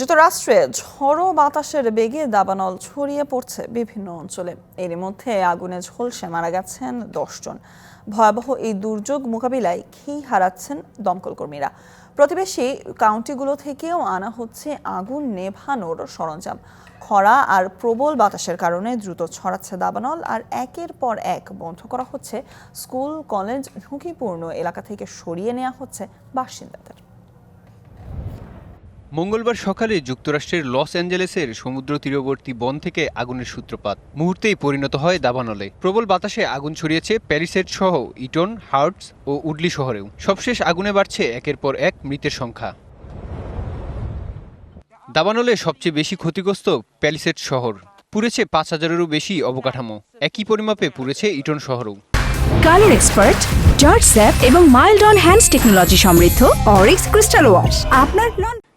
যুক্তরাষ্ট্রে ঝড়ো বাতাসের বেগে দাবানল ছড়িয়ে পড়ছে বিভিন্ন অঞ্চলে। এরই মধ্যে আগুনে ঝলসে মারা গেছেন দশজন ভয়াবহ এই দুর্যোগ মোকাবিলায় খেই হারাচ্ছেন দমকল কর্মীরা। প্রতিবেশী কাউন্টিগুলো থেকেও আনা হচ্ছে আগুন নেভানোর সরঞ্জাম। খরা আর প্রবল বাতাসের কারণে দ্রুত ছড়াচ্ছে দাবানল আর একের পর এক বন্ধ করা হচ্ছে স্কুল, কলেজ, ঝুঁকিপূর্ণ এলাকা থেকে সরিয়ে নেওয়া হচ্ছে বাসিন্দাদের। মঙ্গলবার সকালে যুক্তরাষ্ট্রের লস অ্যাঞ্জেলেসের সমুদ্র তীরবর্তী বন থেকে আগুনের সূত্রপাত। মুহূর্তেই পরিণত হয় দাবানলে। প্রবল বাতাসে আগুন ছড়িয়েছে প্যারিসেট সহ ইটন, হার্টস ও উডলি শহরেও। সবশেষ আগুনে বাড়ছে একের পর এক মৃতের সংখ্যা। দাবানলে সবচেয়ে বেশি ক্ষতিগ্রস্ত প্যালিসেট শহর। পুড়েছে পাঁচ হাজারেরও বেশি অবকাঠামো। একই পরিমাপে পুড়েছে ইটন শহরও। কালার এক্সপার্ট জর্জ স্যাপ এবং মাইল্ড অন হ্যান্ডস টেকনোলজি সমৃদ্ধ অরিক্স ক্রিস্টাল ওয়াশ। আপনার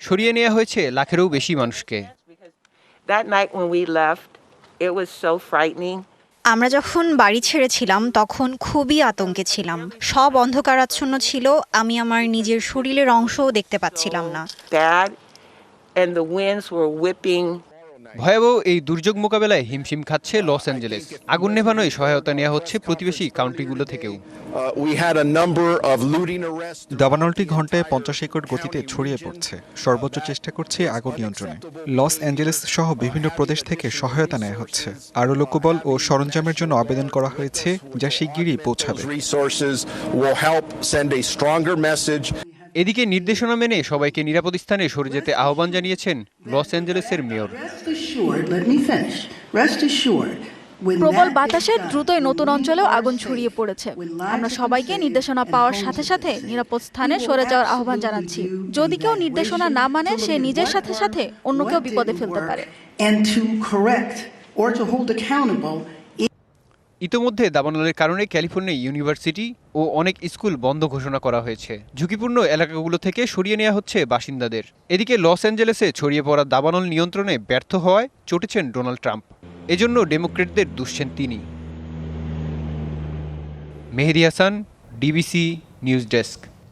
সরিয়ে নেওয়া হয়েছে লাখেরও বেশি মানুষকে। আমরা যখন বাড়ি ছেড়েছিলাম তখন খুবই আতঙ্কে ছিলাম। সব অন্ধকারাচ্ছন্ন ছিল আমি আমার নিজের শরীরের অংশও দেখতে পাচ্ছিলাম না। ভয়াবহ এই দুর্যোগ মোকাবেলায় হিমশিম খাচ্ছে লস অ্যাঞ্জেলেস। আগুন নেভানোয় সহায়তা নেওয়া হচ্ছে প্রতিবেশী কাউন্টিগুলো থেকেও। Uh, we had a number of looting arrests. দাবানলটি ঘন্টায় পঞ্চাশ একর গতিতে ছড়িয়ে পড়ছে। সর্বোচ্চ চেষ্টা করছে আগুন নিয়ন্ত্রণে। লস অ্যাঞ্জেলেস সহ বিভিন্ন প্রদেশ থেকে সহায়তা নেওয়া হচ্ছে। আরও লোকবল ও সরঞ্জামের জন্য আবেদন করা হয়েছে যা শিগগিরই পৌঁছাবে। এদিকে নির্দেশনা মেনে সবাইকে নিরাপদ স্থানে সরে যেতে আহ্বান জানিয়েছেন লস অ্যাঞ্জেলেসের মেয়র। প্রবল বাতাসের দ্রুতই নতুন অঞ্চলেও আগুন ছড়িয়ে পড়েছে। আমরা সবাইকে নির্দেশনা পাওয়ার সাথে সাথে নিরাপদ স্থানে সরে যাওয়ার আহ্বান জানাচ্ছি। যদি কেউ নির্দেশনা না মানে সে নিজের সাথে সাথে অন্য কেউ বিপদে ফেলতে পারে। ইতোমধ্যে দাবানলের কারণে ক্যালিফোর্নিয়া ইউনিভার্সিটি ও অনেক স্কুল বন্ধ ঘোষণা করা হয়েছে। ঝুঁকিপূর্ণ এলাকাগুলো থেকে সরিয়ে নেওয়া হচ্ছে বাসিন্দাদের। এদিকে লস অ্যাঞ্জেলেসে ছড়িয়ে পড়া দাবানল নিয়ন্ত্রণে ব্যর্থ হওয়ায় চটেছেন ডোনাল্ড ট্রাম্প। এজন্য ডেমোক্রেটদের দুষছেন তিনি। Mehedi Hasan, DBC news desk.